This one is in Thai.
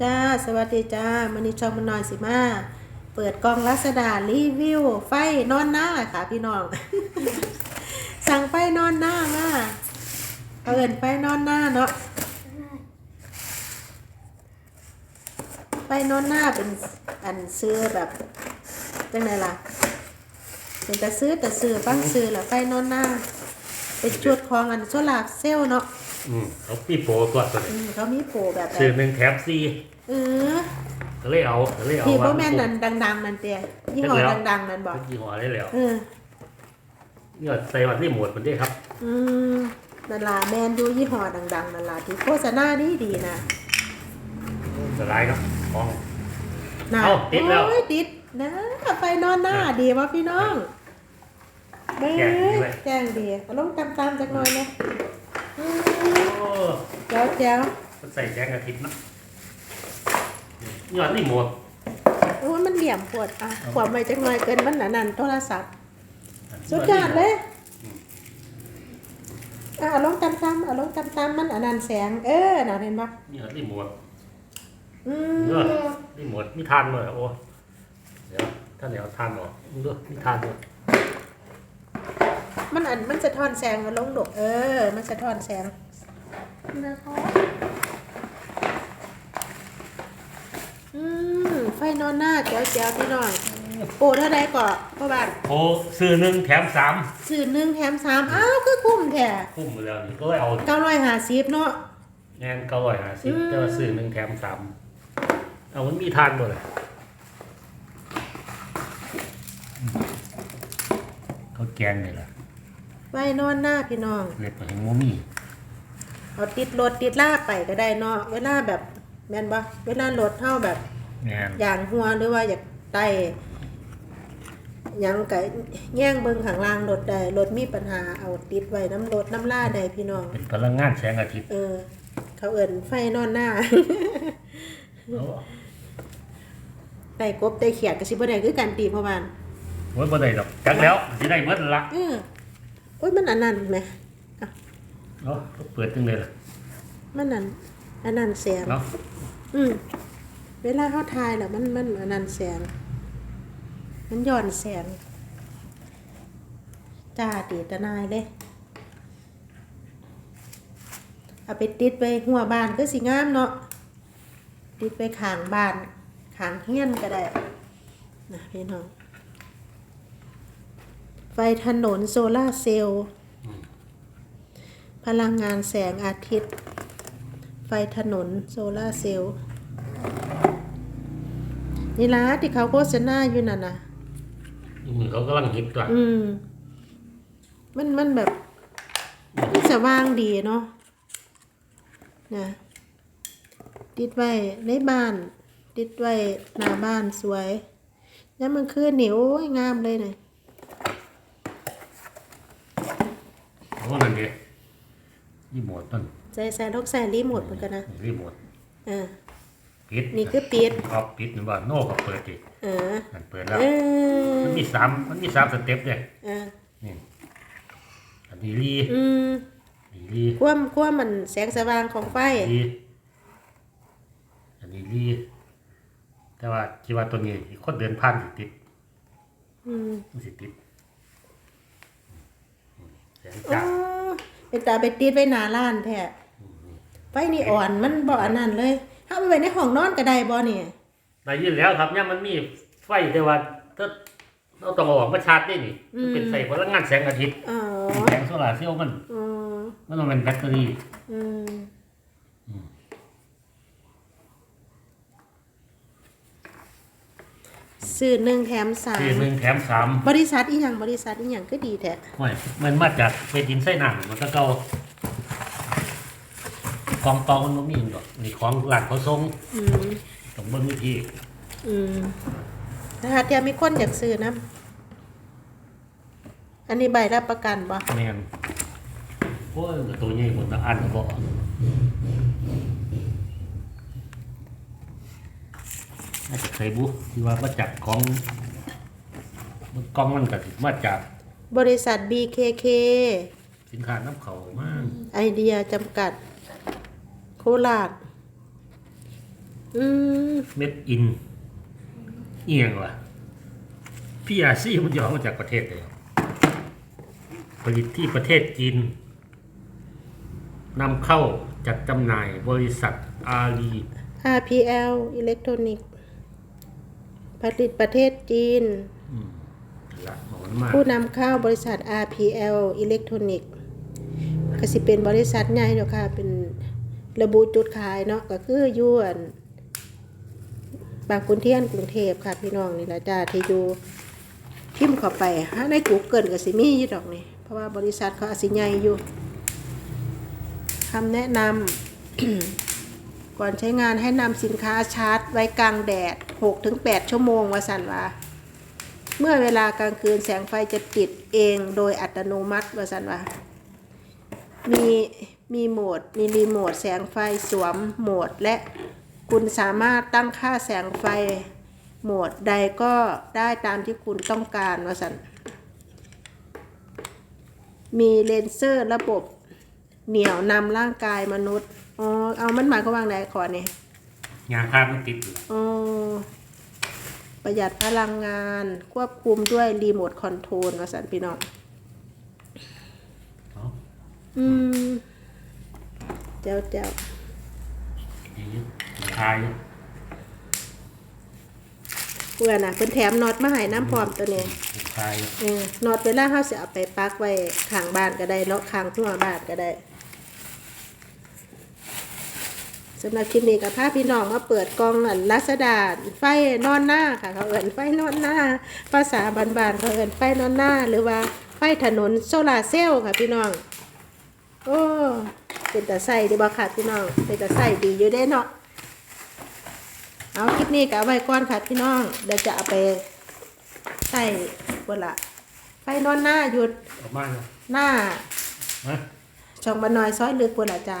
จ้า สวัสดีจ้ามันนี้ชมมันน้อยสิมาเปิดกองลัสดารีวิว ไฟนอนหน้าค่ะพี่น้อง สั่งไฟนอนหน้ามาเอินไฟนอนหน้าเนาะไฟนอนหน้าเป็นอันซื้อแบบจังไงล่ะเป็นแต่ซื้อแต่ซื้อฟังซื้อแหละไฟนอนหน้า เป็นจุดของอันโซลาร์เซลล์เนาะ อืมเขาปีโปรตัวตัวอืนี้มเขามีโปรแบบแบซื้อบหนึ่งแถมสี่เออก็เลยเอาก็เลยเอาที่ว่าพ่อแม่นนั่นดัง ๆ นั่นเตี้ยยี่ห้อดัง ๆ นั่นบอกเป็นยี่ห้อได้แล้วเออ นี่ก็ใส่วันรีโมทมันได้ครับอืมนั่นล่ะแมนดูยี่ห้อดัง ๆนั่นล่ะที่โฆษณาดีดีๆนะสไลด์ครับของ น่ะเอ้าติดแล้ว โอ้ยติดนะไฟนอนหน้าดีวะพี่น้องเบ้แจ้งดีเลยแจ้งดีเอาลงตามๆจักหน่อยนะอืม โอ้แจ๋วแจ๋วมันใส่แจ้งอาทิตย์นะนี่วันรีโมทโอ้ยมันเหลี่ยมปวดอะขวบไปจักหน่อยเกินมันหนานันโทรศัพท์ สุดยอดเลยอะเอาลงตามๆเอาลงตามๆมันอันนั้นแสง เออน่ะเห็นปะนี่วันรีโมทอืมเนอะรีโมทมีทานเลยโอ้เดี๋ยวถ้าเดี๋ยวทานออกมึงดูมีทานด้วย มันอันมันจะทอนแสงมาลงดกเออ มันจะทอนแสงอืมไฟนอนหน้าแจ๋วแจ๋วพี่น้อยโอ้เท่าไรก่อพ่อบ้านโอ้ซื้อหนึ่งแถมสามสื่อหนึ่งแถมสามอ้าวคือคุ้มแท้คุ้มไปแล้วนี่ก็เลยเอาเก้าร้อยห้าสิบเนาะงานเก้าร้อยห้าสิบอืมแต่ว่าซื้อหนึ่งแถมสามเอามันมีทานหมดเลยเขาแกงเลยล่ะ ไฟนอนหน้าพี่น้อง เล็บของโมมี่เอาติดรถติดล่าไปก็ได้เนาะเวลาแบบแม่นบ่เวลารถเท่าแบบงานอย่างหัวหรือว่าอยากไต่หยังกะแย่งเบิ่งข้างล่างรถได้รถมีปัญหาเอาติดไว้น้ำรถน้ำล่าได้พี่น้อง เป็นพลังงานแสงอาทิตย์เออ เขาเอิ่นไฟนอนหน้า เอาไต่กบไต่เขียดก็สิบ่ได้คือกันตีพ่อบ้านโอ้ยบ่ได้ดอกจักแล้วสิได้เมื่อละ เออโอ้ยมันอันนั้นแหมเนาะเปิดจังเลยล่ะมันนั่นอันนั้นแสงเนาะอืมเวลาเฮาถ่ายแล้วมันมันอันนั้นแสงมันย้อนแสงจ้าดีตะนายเลยเอาไปติดไว้หัวบ้านก็สิงามเนาะติดไว้ข้างบ้านข้างเฮียนก็ได้นะพี่น้อง ไฟถนนโซลาร์เซลล์พลังงานแสงอาทิตย์ ไฟถนนโซลาร์เซลล์นี่ละที่เขาโฆษณาอยู่นั่นนะมือเขากำลังฮิตตัวอืม มันมันแบบมันสว่างดีเนาะนะติดไว้ในบ้าน ติดไว้หน้าบ้านสวย แล้วมันคือเหนียวงามเลยนะ โอ้นั่นดิรีโมทนั่นใส่ใส่ลกใส่รีโมทเหมือนกันนะรีโมทเออปิดนี่คือปิดครับปิดนี่ว่าโน่ก็เปิดดิเออนั่นเปิดแล้วเออมันมีสามมันมีสามสเต็ปเลยเออนี่อันนี้รีอืมนี่รีความความมันแสงสว่างของไฟรีอันนี้รีแต่ว่าคิดว่าตัวนี้คนเดินผ่านสิติดอืมมันสิติด แสงอ๋จ้าอเป็นตาไปติดไว้หน้าร้านแท้ไฟนี่อ่อนมันบ่อันนั้นเลยถ้าไปไว้ในห้องนอนก็ได้บ่เนี่ยได้ยินแล้วครับเนี่ยมันมีไฟแต่ว่าถ้าเราต้องเอาออกมาชาร์จได้นี่มันเป็นไฟพลังงานแสงอาทิตย์อ๋อแสงโซลาร์เซลล์มันอ๋อมันต้องเป็นแบตเตอรี่ อืม ซื้อหนึ่งแถมสามที่หนึ่งแถมสามบริษัทอีหยังบริษัทอีหยังก็ดีแท้ไม่มันมาจากเวดินไส้หนังมันก็เก่าของเก่ามันบ่มีหรอกนี่ของหลานเขาทรงอืมต้องเบิ่งวิธีอืมนะคะเดี๋ยวมีคนอยากซื้อนะอันนี้ใบรับประกันบ่แม่นโอ้ยตัวใหญ่หมดตะอันบ่ น่าจะเคยบุที่ว่ามาจากของมันกล้องมันก็สิมาจากบริษัท BKK สินค้าน้ำเขามากไอเดียจำกัด โคราชอืมเม็ดอิน เอียงวะพี่อาซี่มันย่อมาจากประเทศเลยผลิตที่ประเทศจีนนำเข้าจัดจำหน่ายบริษัทอาลี RPL อิเล็กทรอนิกส์ ผลิตประเทศจีน ละหมอนมากผู้นำเข้าบริษัท RPL อิเล็กทรอนิกส์ก็สิเป็นบริษัทใหญ่เนาะค่ะ เป็นระบุจุดขายเนาะก็คืออยวน บางขุนเทียนกรุงเทพค่ะพี่น้องนี่ละจ้าที่อยู่พิมพ์เข้าไปหาใน Google ก็สิมีอยู่ดอกนี่เพราะว่าบริษัทเขาอาจสิใหญ่อยู่คำแนะนำ ก่อนใช้งานให้นำสินค้าชาร์จไว้กลางแดด 6-8ชั่วโมงว่าสันว่า เมื่อเวลากลางคืนแสงไฟจะติดเองโดยอัตโนมัติว่าสันว่า มีมีโหมดมีรีโมทแสงไฟสวมโหมดและคุณสามารถตั้งค่าแสงไฟโหมดใดก็ได้ตามที่คุณต้องการว่าสันมีเลนเซอร์ระบบเหนี่ยวนำร่างกายมนุษย์ อ๋อ เอามันหมายความว่าไงขอเนี่ย งานภาพมันติดอยู่อ๋อประหยัดพลังงาน ควบคุมด้วยรีโมทคอนโทรลว่าสันพี่น้องเนาะอืมเจ้าเจ้าดีทายเพื่อนน่ะเพิ่นแถมน็อตมาให้น้ำพร้อมตัวนี้ทายเออน็อตเวลาเฮาสิเอาไปปักไว้ข้างบ้านก็ได้เนาะข้างทั่วบ้านก็ได้ สำหรับคลิปนี้กับพาพี่น้องมาเปิดกล่องอันลัสดาไฟนอนหน้าค่ะ เขาเอิ้นไฟนอนหน้า ภาษาบ้านๆเขาเอิ้นไฟนอนหน้า หรือว่าไฟถนนโซลาร์เซลล์ค่ะพี่น้อง โอ้เป็นตาใส่ดีบ่ค่ะพี่น้องเป็นตาใส่ดีอยู่เด้เนาะเอาคลิปนี้ก็เอาไว้ก่อนค่ะพี่น้องเดี๋ยวจะเอาไปใส่บนละไฟนอนหน้าหยุดออกมาเลยหน้านะช่องบันน้อยซอยลึกบนละจ้า